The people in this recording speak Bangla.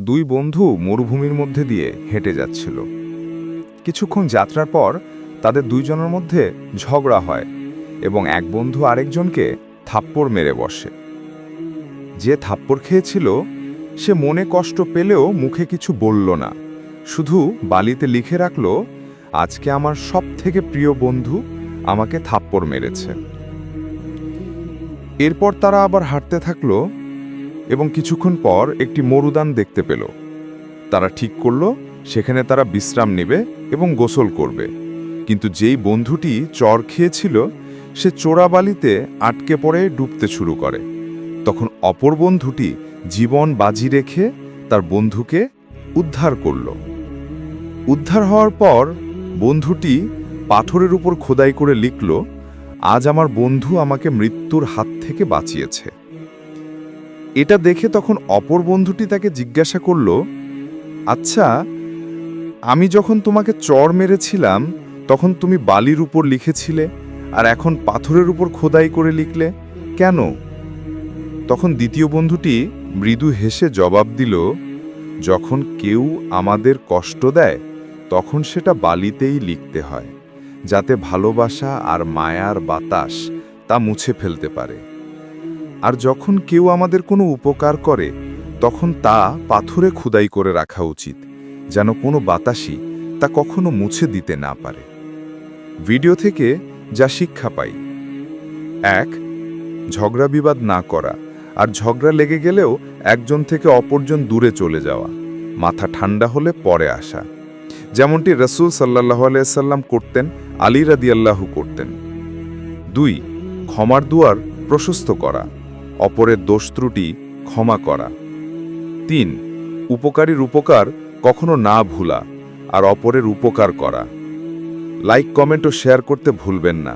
দুই বন্ধু মরুভূমির মধ্যে দিয়ে হেঁটে যাচ্ছিল। কিছুক্ষণ যাত্রার পর তাদের দুইজনের মধ্যে ঝগড়া হয় এবং এক বন্ধু আরেকজনকে থাপ্পড় মেরে বসে। যে থাপ্পড় খেয়েছিল, সে মনে কষ্ট পেলেও মুখে কিছু বলল না। শুধু বালিতে লিখে রাখল, আজকে আমার সব থেকে প্রিয় বন্ধু আমাকে থাপ্পড় মেরেছে। এরপর তারা আবার হাঁটতে থাকল এবং কিছুক্ষণ পর একটি মরুদান দেখতে পেল। তারা ঠিক করল, সেখানে তারা বিশ্রাম নেবে এবং গোসল করবে। কিন্তু যেই বন্ধুটি চর খেয়েছিল, সে চোরাবালিতে আটকে পড়ে ডুবতে শুরু করে। তখন অপর বন্ধুটি জীবন বাজি রেখে তার বন্ধুকে উদ্ধার করল। উদ্ধার হওয়ার পর বন্ধুটি পাথরের উপর খোদাই করে লিখল, আজ আমার বন্ধু আমাকে মৃত্যুর হাত থেকে বাঁচিয়েছে। এটা দেখে তখন অপর বন্ধুটি তাকে জিজ্ঞাসা করল আচ্ছা আমি যখন তোমাকে চর মেরেছিলাম, তখন তুমি বালির উপর লিখেছিলে আর এখন পাথরের উপর খোদাই করে লিখলে কেন? তখন দ্বিতীয় বন্ধুটি মৃদু হেসে জবাব দিল, যখন কেউ আমাদের কষ্ট দেয়, তখন সেটা বালিতেই লিখতে হয়, যাতে ভালোবাসা আর মায়ার বাতাস তা মুছে ফেলতে পারে। আর যখন কেউ আমাদের কোনো উপকার করে, তখন তা পাথরে খুদাই করে রাখা উচিত, যেন কোনো বাতাসই তা কখনো মুছে দিতে না পারে। ভিডিও থেকে যা শিক্ষা পাই। এক, ঝগড়া বিবাদ না করা আর ঝগড়া লেগে গেলেও একজন থেকে অপরজন দূরে চলে যাওয়া, মাথা ঠান্ডা হলে পরে আসা। যেমনটি রসুল সাল্লাহ আলাইসাল্লাম করতেন, আলী রাদিয়াল্লাহু করতেন। দুই, ক্ষমার দুয়ার প্রশস্ত করা। অপরের দোষ ত্রুটি ক্ষমা করা। তিন, উপকারীর উপকার কখনো না ভুলা আর অপরের উপকার করা। লাইক, কমেন্ট ও শেয়ার করতে ভুলবেন না।